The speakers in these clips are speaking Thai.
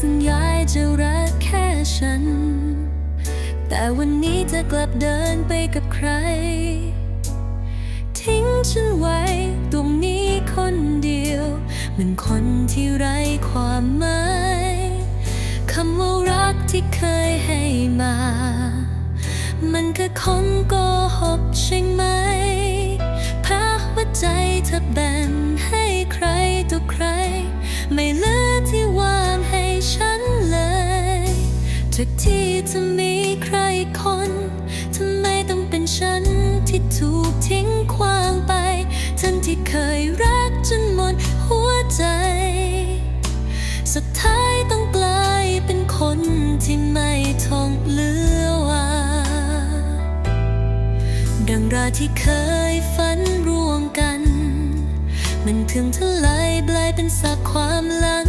สัญญาจะรักแค่ฉัน แต่วันนี้เธอกลับเดินไปกับใคร ทิ้งฉันไว้ตรงนี้คนเดียว เหมือนคนที่ไร้ความหมายคำว่ารักที่เคยให้มา มันคือคนโกหกใช่ไหมพาหัวใจเธอแบ่งให้ใครต่อใคร ไม่เลืากที่จะมีใครคนทำไมต้องเป็นฉันที่ถูกทิ้งขว้างไป ทั้งที่เคยรักจนหมดหัวใจ สุดท้ายต้องกลายเป็นคนที่ไม่ทองเหลือว่า ดังราที่เคยฝันร่วมกัน มันถึงทลายกลายเป็นซากความหลัง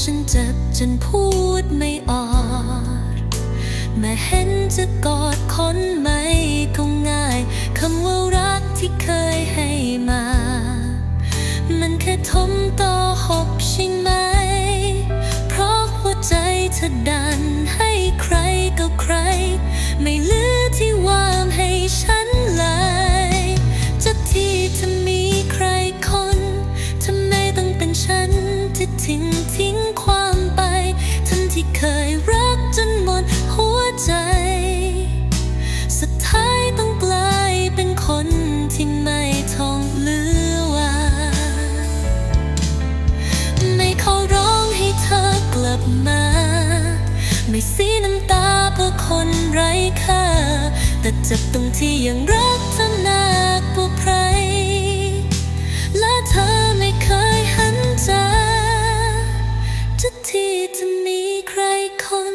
ฉันเจ็บจนพูด เห็นจะกอดคนไม่คงง่ายคำว่ารักที่เคยให้มา มันแค่ทมต่อหกใช่ไหม เพราะหัวใจเธอดันให้ใครก็ใคร ไม่เหลือที่ว่างให้ฉัน บมา ไม่สีน้ำตาเพื่อคนไร้ค่า แต่เจ็บตรงที่ยังรักเธอหนักกว่าใคร และเธอไม่เคยหันใจจะที่จะมีใครคน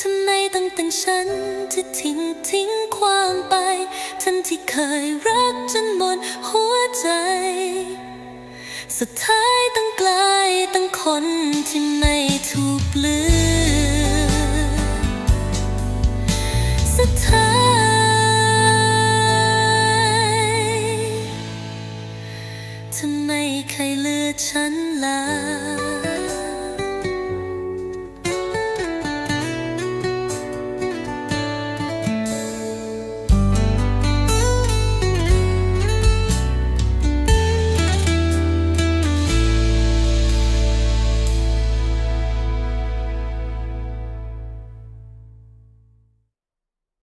ทำไมต้องเป็นฉันที่ทิ้งทิ้งความไปทั้งที่เคยรักจนหมดหัวใจ สุดท้ายต้องกลายต้องคนที่ไม่ ลือสุดท้ายทำไมใครเลือกฉันล่ะ